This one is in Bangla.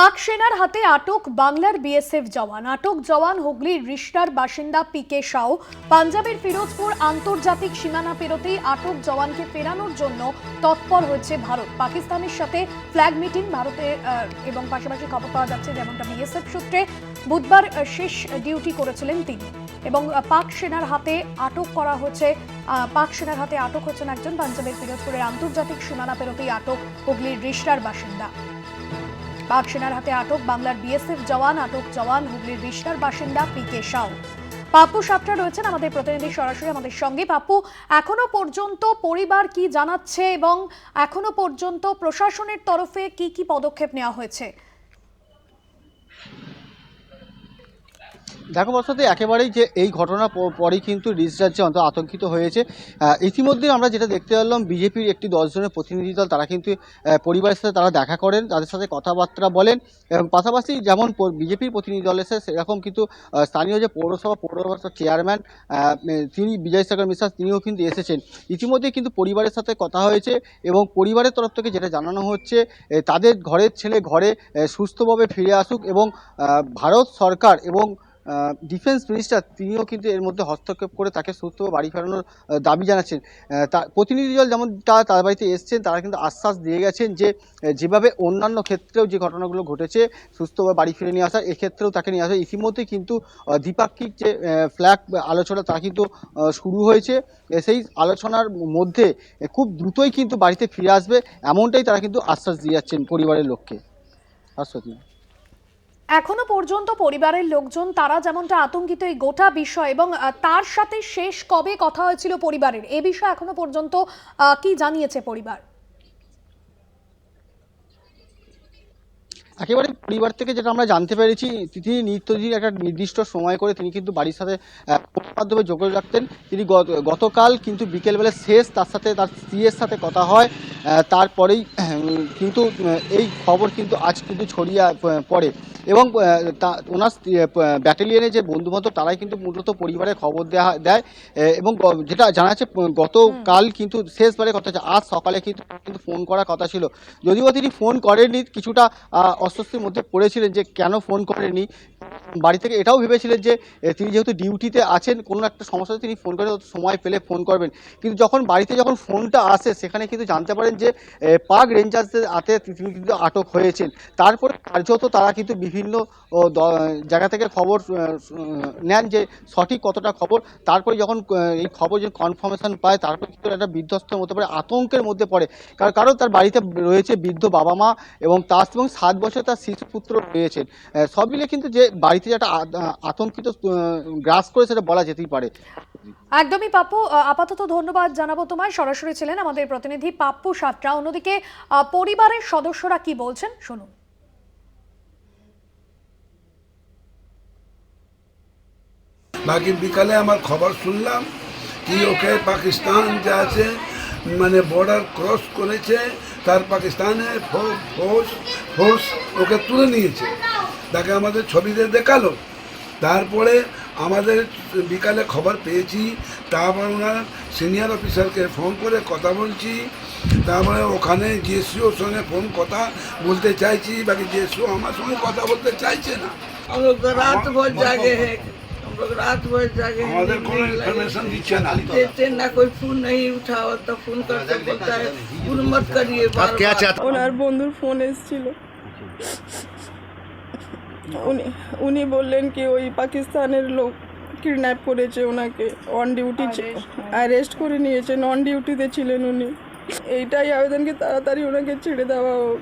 পাক সেনার হাতে আটক বাংলার বিএসএফ জওয়ান। আটক জওয়ান হুগলির রিষ্টার বাসিন্দা পিকে সাউ। পাঞ্জাবের ফিরোজপুর আন্তর্জাতিক সীমানা পেরোতেই আটক জওয়ানকে ফেরানোর জন্য তৎপর হচ্ছে ভারত। পাকিস্তানের সাথে ফ্ল্যাগ মিটিং ভারতে এবং পাশাপাশি খবর পাওয়া যাচ্ছে যেমনটা বিএসএফ সূত্রে। বুধবার শেষ ডিউটি করেছিলেন তিনি এবং পাক সেনার হাতে আটক করা হচ্ছে পাক সেনার হাতে আটক হচ্ছেন একজন পাঞ্জাবের ফিরোজপুরের আন্তর্জাতিক সীমানা পেরোতেই আটক হুগলির রিষ্টার বাসিন্দা। পাক সেনার হাতে আটক বাংলার বিএসএফ জওয়ান, আটক জওয়ান হুগলির বিশ্বার বাসিন্দা পি কে সাউ। পাপ্পু সাপটা রয়েছেন আমাদের প্রতিনিধি সরাসরি আমাদের সঙ্গে। পাপ্পু, এখনও পর্যন্ত পরিবার কি জানাচ্ছে এবং এখনও পর্যন্ত প্রশাসনের তরফে কি কি পদক্ষেপ নেওয়া হয়েছে? দেখো বর্ষাতে একেবারেই যে এই ঘটনা পরেই কিন্তু রিজ রাজ্যে অন্ত, আতঙ্কিত হয়েছে। ইতিমধ্যে আমরা যেটা দেখতে পেলাম, বিজেপির একটি দশজনের প্রতিনিধি দল, তারা কিন্তু পরিবারের সাথে তারা দেখা করেন, তাদের সাথে কথাবার্তা বলেন এবং পাশাপাশি যেমন বিজেপির প্রতিনিধি দল এসে সেরকম কিন্তু স্থানীয় যে পৌরসভা, পৌরসভার চেয়ারম্যান তিনি বিজয় সাগর মিশ্রা, তিনিও কিন্তু এসেছেন। ইতিমধ্যে কিন্তু পরিবারের সাথে কথা হয়েছে এবং পরিবারের তরফ থেকে যেটা জানানো হচ্ছে তাদের ঘরের ছেলে ঘরে সুস্থভাবে ফিরে আসুক এবং ভারত সরকার এবং ডিফেন্স মিনিস্টার তিনিও কিন্তু এর মধ্যে হস্তক্ষেপ করে তাকে সুস্থ বাড়ি ফেরানোর দাবি জানাচ্ছেন। তা প্রতিনিধি দল যেমন তারা তার বাড়িতে এসছেন, তারা কিন্তু আশ্বাস দিয়ে গেছেন যে যেভাবে অন্যান্য ক্ষেত্রেও যে ঘটনাগুলো ঘটেছে সুস্থভাবে বাড়ি ফিরে নিয়ে আসা এক্ষেত্রেও তাকে নিয়ে আসা। ইতিমধ্যে কিন্তু দ্বিপাক্ষিক যে ফ্ল্যাগ আলোচনা তা কিন্তু শুরু হয়েছে। সেই আলোচনার মধ্যে খুব দ্রুতই কিন্তু বাড়িতে ফিরে আসবে, এমনটাই তারা কিন্তু আশ্বাস দিয়ে যাচ্ছেন পরিবারের লোককে। আশ্বাস এখনও পর্যন্ত পরিবারের লোকজন, তারা যেমনটা আতঙ্কিত এই গোটা বিষয় এবং তার সাথে শেষ কবে কথা হয়েছিল পরিবারের? এ বিষয়ে এখনও পর্যন্ত কি জানিয়েছে পরিবার? একেবারে পরিবার থেকে যেটা আমরা জানতে পেরেছি তিনি নিত্যদিন একটা নির্দিষ্ট সময় করে তিনি কিন্তু বাড়ির সাথে মাধ্যমে যোগাযোগ রাখতেন। তিনি গত- গতকাল কিন্তু বিকেলবেলা শেষ তার সাথে তার স্ত্রীর সাথে কথা হয় তারপরেই কিন্তু এই খবর কিন্তু আজ কিন্তু ছড়িয়ে পড়ে। এবং তা ওনার ব্যাটালিয়নে যে বন্ধুবান্ধব তারাই কিন্তু মূলত পরিবারে খবর দেওয়া দেয় এবং যেটা জানা যাচ্ছে গতকাল কিন্তু শেষবারে কথা আজ সকালে কিন্তু কিন্তু ফোন করার কথা ছিল। যদিও তিনি ফোন করেননি কিছুটা অস্বস্তির মধ্যে পড়েছিলেন যে কেন ফোন করেননি? বাড়ি থেকে এটাও ভেবেছিলেন যে তিনি যেহেতু ডিউটিতে আছেন কোনো একটা সমস্যাতে তিনি ফোন করে সময় পেলে ফোন করবেন। কিন্তু যখন বাড়িতে যখন ফোনটা আসে সেখানে কিন্তু জানতে পারেন যে পাক রেঞ্জার্সদের হাতে তিনি কিন্তু আটক হয়েছেন। তারপরে কার্যত তারা কিন্তু বিভিন্ন জায়গা থেকে খবর নেন যে সঠিক কতটা খবর। তারপরে যখন এই খবর যে কনফার্মেশন পায় তারপর কিন্তু একটা বিধ্বস্ত হতে পারে আতঙ্কের মধ্যে পড়ে। কার- কারণ তার বাড়িতে রয়েছে বৃদ্ধ বাবা মা এবং তার এবং সাত বছর তার শিশুপুত্র রয়েছেন। আহ, সব মিলে কিন্তু যে বাড়িতে একটা আতঙ্কিত গ্রাস করে সেটা বলা যেতেই পারে। একদমই পাপ্পু আপাতত ধন্যবাদ জানাব তোমায়। সরাসরি ছিলেন আমাদের প্রতিনিধি পাপ্পু সাতরা। অন্যদিকে পরিবারের সদস্যরা কি বলছেন? শুনুন। বাকি বিকালে আমার খবর শুনলাম কি ওকে পাকিস্তান যে আছে মানে বর্ডার ক্রস করেছে তার পাকিস্তানের ফোর্স ফোর্স ওকে তুলে নিয়েছে। তাকে আমাদের ছবিতে দেখালো তারপরে আমাদের বিকালে খবর পেয়েছি তারপর ওনার সিনিয়র অফিসারকে ফোন করে কথা বলছি তারপরে ওখানে জিএসিওর সঙ্গে ফোন কথা বলতে চাইছি বাকি জিএসিও আমার সঙ্গে কথা বলতে চাইছে না हम लोग तो रात भर जागे हैं हम लोग रात भर जागे हैं আমাদের नींद কোনো नहीं लगे। ইনফরমেশন দিচ্ছে না देते ना कोई फोन नहीं उठाओ तो फोन करके बोलता है फोन मत करिए बार बार ওনার বন্ধুর ফোন এসেছিল উনি উনি বললেন কি ওই পাকিস্তানের লোক কিডন্যাপ করেছে ওনাকে অন ডিউটি অ্যারেস্ট করে নিয়েছেন অন ডিউটিতে ছিলেন উনি। এইটাই আবেদন কি তাড়াতাড়ি ওনাকে ছেড়ে দেওয়া হোক।